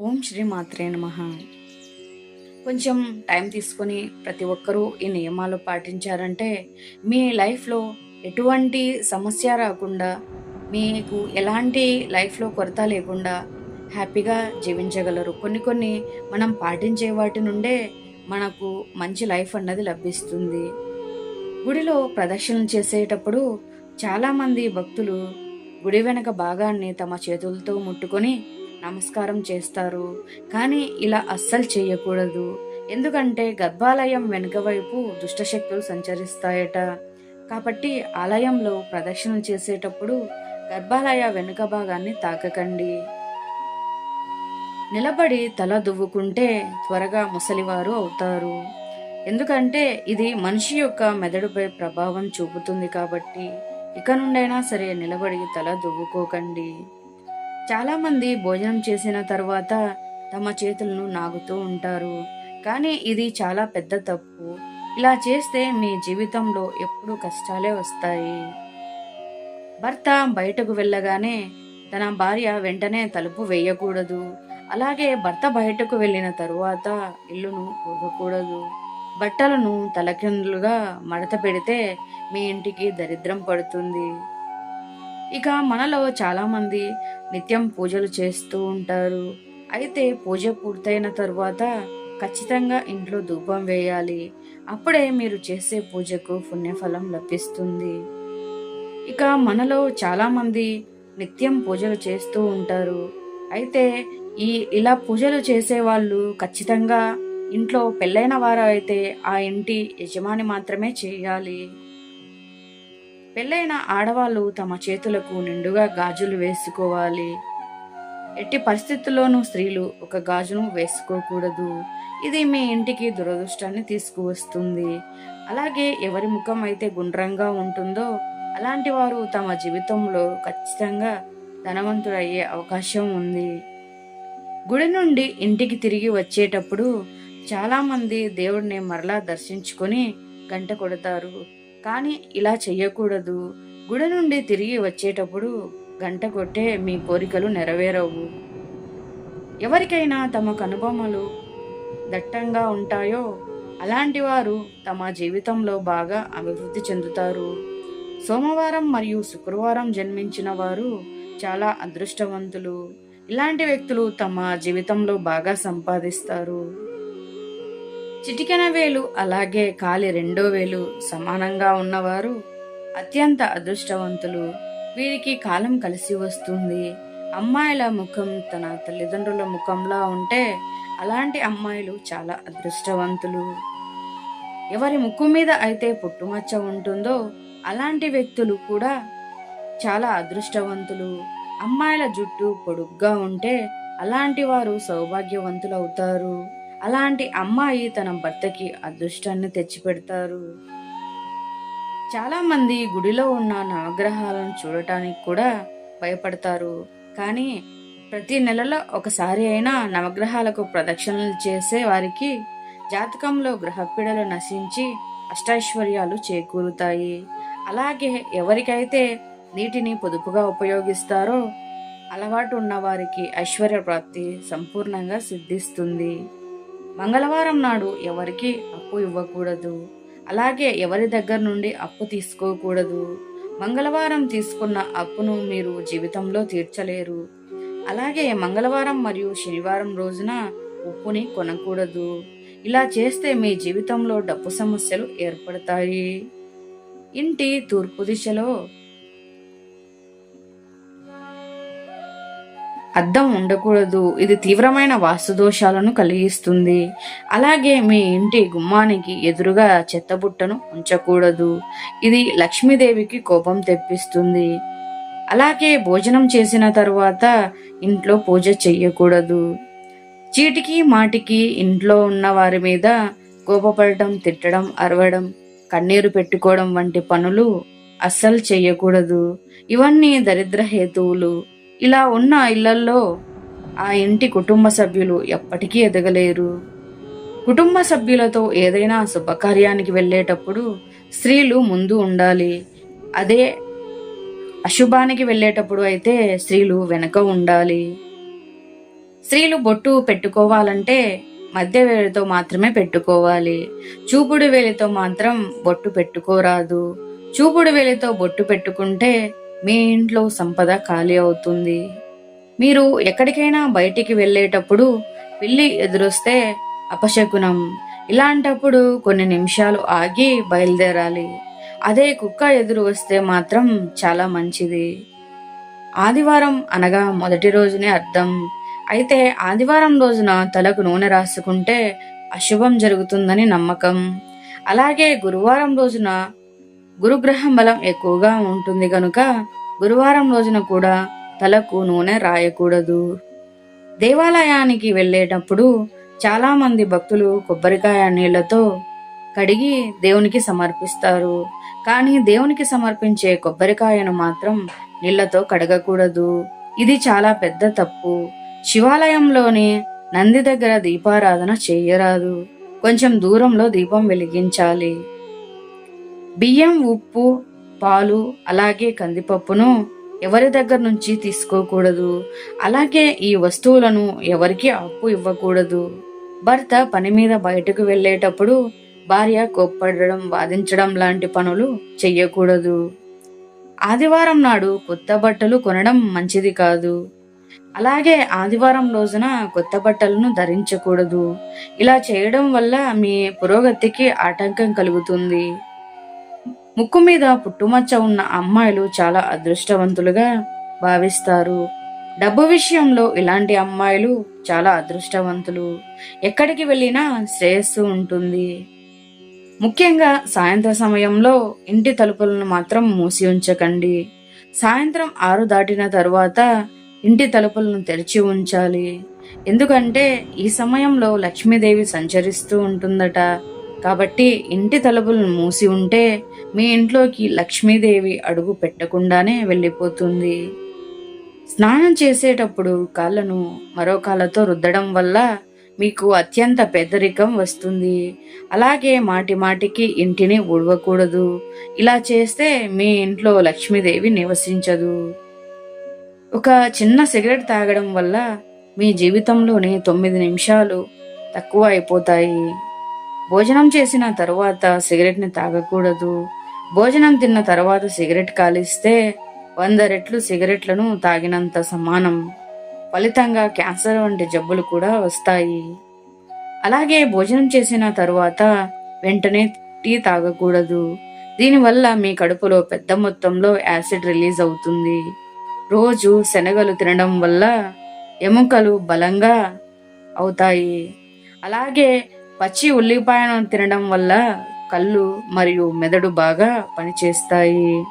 ఓం శ్రీ మాత్రే నమ. కొంచెం టైం తీసుకొని ప్రతి ఒక్కరూ ఈ నియమాలు పాటించారంటే మీ లైఫ్లో ఎటువంటి సమస్య రాకుండా మీకు ఎలాంటి లైఫ్లో కొరత లేకుండా హ్యాపీగా జీవించగలరు. కొన్ని కొన్ని మనం పాటించే వాటి నుండే మనకు మంచి లైఫ్ అన్నది లభిస్తుంది. గుడిలో ప్రదక్షిణలు చేసేటప్పుడు చాలామంది భక్తులు గుడి వెనక భాగాన్ని తమ చేతులతో ముట్టుకొని నమస్కారం చేస్తారు. కానీ ఇలా అస్సలు చేయకూడదు. ఎందుకంటే గర్భాలయం వెనుక వైపు దుష్టశక్తులు సంచరిస్తాయట. కాబట్టి ఆలయంలో ప్రదక్షిణ చేసేటప్పుడు గర్భాలయ వెనుక భాగాన్ని తాకకండి. నిలబడి తల దువ్వుకుంటే త్వరగా ముసలివారు అవుతారు. ఎందుకంటే ఇది మనిషి యొక్క మెదడుపై ప్రభావం చూపుతుంది కాబట్టి ఇక నుండైనా సరే నిలబడి తల దువ్వుకోకండి. చాలామంది భోజనం చేసిన తర్వాత తమ చేతులను నాగుతూ ఉంటారు. కానీ ఇది చాలా పెద్ద తప్పు. ఇలా చేస్తే మీ జీవితంలో ఎప్పుడూ కష్టాలే వస్తాయి. భర్త బయటకు వెళ్ళగానే తన భార్య వెంటనే తలుపు వేయకూడదు. అలాగే భర్త బయటకు వెళ్ళిన తరువాత ఇల్లును ఊగకూడదు. బట్టలను తలకిందులుగా మడత పెడితే మీ ఇంటికి దరిద్రం పడుతుంది. ఇక మనలో చాలామంది నిత్యం పూజలు చేస్తూ ఉంటారు. అయితే పూజ పూర్తయిన తరువాత ఖచ్చితంగా ఇంట్లో ధూపం వేయాలి. అప్పుడే మీరు చేసే పూజకు పుణ్యఫలం లభిస్తుంది. ఇక మనలో చాలామంది నిత్యం పూజలు చేస్తూ ఉంటారు. అయితే ఈ ఇలా పూజలు చేసే వాళ్ళు ఖచ్చితంగా ఇంట్లో పెళ్ళైన వారు అయితే ఆ ఇంటి యజమాని మాత్రమే చేయాలి. పెళ్ళైన ఆడవాళ్ళు తమ చేతులకు నిండుగా గాజులు వేసుకోవాలి. ఎట్టి పరిస్థితుల్లోనూ స్త్రీలు ఒక గాజును వేసుకోకూడదు. ఇది మీ ఇంటికి దురదృష్టాన్ని తీసుకువస్తుంది. అలాగే ఎవరి ముఖం అయితే గుండ్రంగా ఉంటుందో అలాంటి వారు తమ జీవితంలో ఖచ్చితంగా ధనవంతుడయ్యే అవకాశం ఉంది. గుడి నుండి ఇంటికి తిరిగి వచ్చేటప్పుడు చాలామంది దేవుడిని మరలా దర్శించుకొని గంట కొడతారు. కానీ ఇలా చెయ్యకూడదు. గుడి నుండి తిరిగి వచ్చేటప్పుడు గంట కొట్టే మీ కోరికలు నెరవేరవు. ఎవరికైనా తమ కనుబొమ్మలు దట్టంగా ఉంటాయో అలాంటి వారు తమ జీవితంలో బాగా అభివృద్ధి చెందుతారు. సోమవారం మరియు శుక్రవారం జన్మించిన వారు చాలా అదృష్టవంతులు. ఇలాంటి వ్యక్తులు తమ జీవితంలో బాగా సంపాదిస్తారు. చిటికెన వేలు అలాగే కాలి రెండో వేలు సమానంగా ఉన్నవారు అత్యంత అదృష్టవంతులు. వీరికి కాలం కలిసి వస్తుంది. అమ్మాయిల ముఖం తన తల్లిదండ్రుల ముఖంలా ఉంటే అలాంటి అమ్మాయిలు చాలా అదృష్టవంతులు. ఎవరి ముక్కు మీద అయితే పుట్టుమచ్చ ఉంటుందో అలాంటి వ్యక్తులు కూడా చాలా అదృష్టవంతులు. అమ్మాయిల జుట్టు పొడుగ్గా ఉంటే అలాంటి వారు సౌభాగ్యవంతులు అవుతారు అలాంటి అమ్మాయి తన భర్తకి అదృష్టాన్ని తెచ్చిపెడతారు. చాలామంది గుడిలో ఉన్న నవగ్రహాలను చూడటానికి కూడా భయపడతారు. కానీ ప్రతి నెలలో ఒకసారి అయినా నవగ్రహాలకు ప్రదక్షిణలు చేసే వారికి జాతకంలో గ్రహపీడలు నశించి అష్టైశ్వర్యాలు చేకూరుతాయి. అలాగే ఎవరికైతే నీటిని పొదుపుగా ఉపయోగిస్తారో అలవాటు ఉన్న వారికి ఐశ్వర్య ప్రాప్తి సంపూర్ణంగా సిద్ధిస్తుంది. మంగళవారం నాడు ఎవరికి అప్పు ఇవ్వకూడదు. అలాగే ఎవరి దగ్గర నుండి అప్పు తీసుకోకూడదు. మంగళవారం తీసుకున్న అప్పును మీరు జీవితంలో తీర్చలేరు. అలాగే మంగళవారం మరియు శనివారం రోజున ఉప్పుని కొనకూడదు. ఇలా చేస్తే మీ జీవితంలో డబ్బు సమస్యలు ఏర్పడతాయి. ఇంటి తూర్పు దిశలో అద్దం ఉండకూడదు. ఇది తీవ్రమైన వాస్తు దోషాలను కలిగిస్తుంది. అలాగే మీ ఇంటి గుమ్మానికి ఎదురుగా చెత్తబుట్టను ఉంచకూడదు. ఇది లక్ష్మీదేవికి కోపం తెప్పిస్తుంది. అలాగే భోజనం చేసిన తరువాత ఇంట్లో పూజ చెయ్యకూడదు. చీటికి మాటికి ఇంట్లో ఉన్న వారి మీద కోపపడటం తిట్టడం అరవడం కన్నీరు పెట్టుకోవడం వంటి పనులు అస్సలు చెయ్యకూడదు. ఇవన్నీ దరిద్ర హేతువులు. ఇలా ఉన్న ఇళ్ళల్లో ఆ ఇంటి కుటుంబ సభ్యులు ఎప్పటికీ ఎదగలేరు. కుటుంబ సభ్యులతో ఏదైనా శుభకార్యానికి వెళ్ళేటప్పుడు స్త్రీలు ముందు ఉండాలి. అదే అశుభానికి వెళ్ళేటప్పుడు అయితే స్త్రీలు వెనక ఉండాలి. స్త్రీలు బొట్టు పెట్టుకోవాలంటే మధ్య వేలితో మాత్రమే పెట్టుకోవాలి. చూపుడు వేలితో మాత్రం బొట్టు పెట్టుకోరాదు. చూపుడు వేలితో బొట్టు పెట్టుకుంటే మీ ఇంట్లో సంపద ఖాళీ అవుతుంది. మీరు ఎక్కడికైనా బయటికి వెళ్ళేటప్పుడు పిల్లి ఎదురొస్తే అపశకునం. ఇలాంటప్పుడు కొన్ని నిమిషాలు ఆగి బయలుదేరాలి. అదే కుక్క ఎదురు వస్తే మాత్రం చాలా మంచిది. ఆదివారం అనగా మొదటి రోజునే అర్థం. అయితే ఆదివారం రోజున తలకు నూనె రాసుకుంటే అశుభం జరుగుతుందని నమ్మకం. అలాగే గురువారం రోజున గురుగ్రహం బలం ఎక్కువగా ఉంటుంది కనుక గురువారం రోజున కూడా తలకు నూనె రాయకూడదు. దేవాలయానికి వెళ్ళేటప్పుడు చాలామంది భక్తులు కొబ్బరికాయ నీళ్ళతో కడిగి దేవునికి సమర్పిస్తారు. కానీ దేవునికి సమర్పించే కొబ్బరికాయను మాత్రం నీళ్ళతో కడగకూడదు. ఇది చాలా పెద్ద తప్పు. శివాలయంలోని నంది దగ్గర దీపారాధన చేయరాదు. కొంచెం దూరంలో దీపం వెలిగించాలి. బియ్యం ఉప్పు పాలు అలాగే కందిపప్పును ఎవరి దగ్గర నుంచి తీసుకోకూడదు? అలాగే ఈ వస్తువులను ఎవరికి అప్పు ఇవ్వకూడదు. భర్త పని మీద బయటకు వెళ్ళేటప్పుడు భార్య కోప్పడడం వాదించడం లాంటి పనులు చెయ్యకూడదు. ఆదివారం నాడు కొత్త బట్టలు కొనడం మంచిది కాదు. అలాగే ఆదివారం రోజున కొత్త బట్టలను ధరించకూడదు. ఇలా చేయడం వల్ల మీ పురోగతికి ఆటంకం కలుగుతుంది. ముక్కు మీద పుట్టుమచ్చ ఉన్న అమ్మాయిలు చాలా అదృష్టవంతులుగా భావిస్తారు. డబ్బు విషయంలో ఇలాంటి అమ్మాయిలు చాలా అదృష్టవంతులు. ఎక్కడికి వెళ్ళినా శ్రేయస్సు ఉంటుంది. ముఖ్యంగా సాయంత్ర సమయంలో ఇంటి తలుపులను మాత్రం మూసి ఉంచకండి. సాయంత్రం ఆరు దాటిన తరువాత ఇంటి తలుపులను తెరిచి ఉంచాలి. ఎందుకంటే ఈ సమయంలో లక్ష్మీదేవి సంచరిస్తూ ఉంటుందట. కాబట్టి ఇంటి తలుపులను మూసి ఉంటే మీ ఇంట్లోకి లక్ష్మీదేవి అడుగు పెట్టకుండానే వెళ్ళిపోతుంది. స్నానం చేసేటప్పుడు కాళ్ళను మరో కాళ్ళతో రుద్దడం వల్ల మీకు అత్యంత పెద్దరికం వస్తుంది. అలాగే మాటి మాటికి ఇంటిని ఉడవకూడదు ఇలా చేస్తే మీ ఇంట్లో లక్ష్మీదేవి నివసించదు. ఒక చిన్న సిగరెట్ తాగడం వల్ల మీ జీవితంలోని తొమ్మిది నిమిషాలు తక్కువ అయిపోతాయి. భోజనం చేసిన తరువాత సిగరెట్ని తాగకూడదు. భోజనం తిన్న తర్వాత సిగరెట్ కాలిస్తే వంద రెట్లు సిగరెట్లను తాగినంత సమానం. ఫలితంగా క్యాన్సర్ వంటి జబ్బులు కూడా వస్తాయి. అలాగే భోజనం చేసిన తరువాత వెంటనే టీ తాగకూడదు. దీనివల్ల మీ కడుపులో పెద్ద మొత్తంలో యాసిడ్ రిలీజ్ అవుతుంది. రోజు శనగలు తినడం వల్ల ఎముకలు బలంగా అవుతాయి. అలాగే పచ్చి ఉల్లిపాయను తినడం వల్ల కళ్ళు మరియు మెదడు బాగా పనిచేస్తాయి.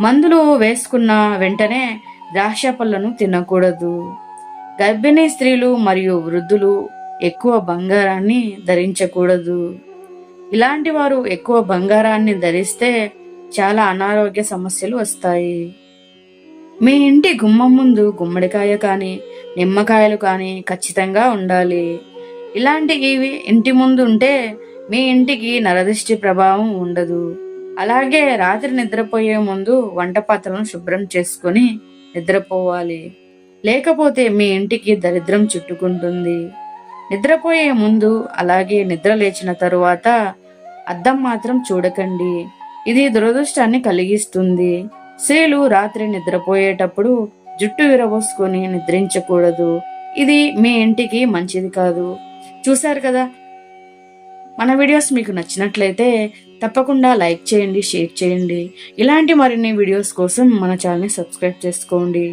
మందులు వేసుకున్న వెంటనే ద్రాక్ష పళ్ళను తినకూడదు. గర్భిణీ స్త్రీలు మరియు వృద్ధులు ఎక్కువ బంగారాన్ని ధరించకూడదు. ఇలాంటి వారు ఎక్కువ బంగారాన్ని ధరిస్తే చాలా అనారోగ్య సమస్యలు వస్తాయి. మీ ఇంటి గుమ్మం ముందు గుమ్మడికాయ కానీ నిమ్మకాయలు కానీ ఖచ్చితంగా ఉండాలి. ఇలాంటివి ఇంటి ముందు ఉంటే మీ ఇంటికి నరదృష్టి ప్రభావం ఉండదు. అలాగే రాత్రి నిద్రపోయే ముందు వంట పాత్రలను శుభ్రం చేసుకుని నిద్రపోవాలి. లేకపోతే మీ ఇంటికి దరిద్రం చుట్టుకుంటుంది. నిద్రపోయే ముందు అలాగే నిద్ర లేచిన తరువాత అద్దం మాత్రం చూడకండి. ఇది దురదృష్టాన్ని కలిగిస్తుంది. స్త్రీలు రాత్రి నిద్రపోయేటప్పుడు జుట్టు విరబోసుకొని నిద్రించకూడదు. ఇది మీ ఇంటికి మంచిది కాదు. చూశారు కదా? మన వీడియోస్ మీకు నచ్చినట్లయితే తప్పకుండా లైక్ చేయండి షేర్ చేయండి. ఇలాంటి మరిన్ని వీడియోస్ కోసం మన ఛానల్ని సబ్స్క్రైబ్ చేసుకోండి.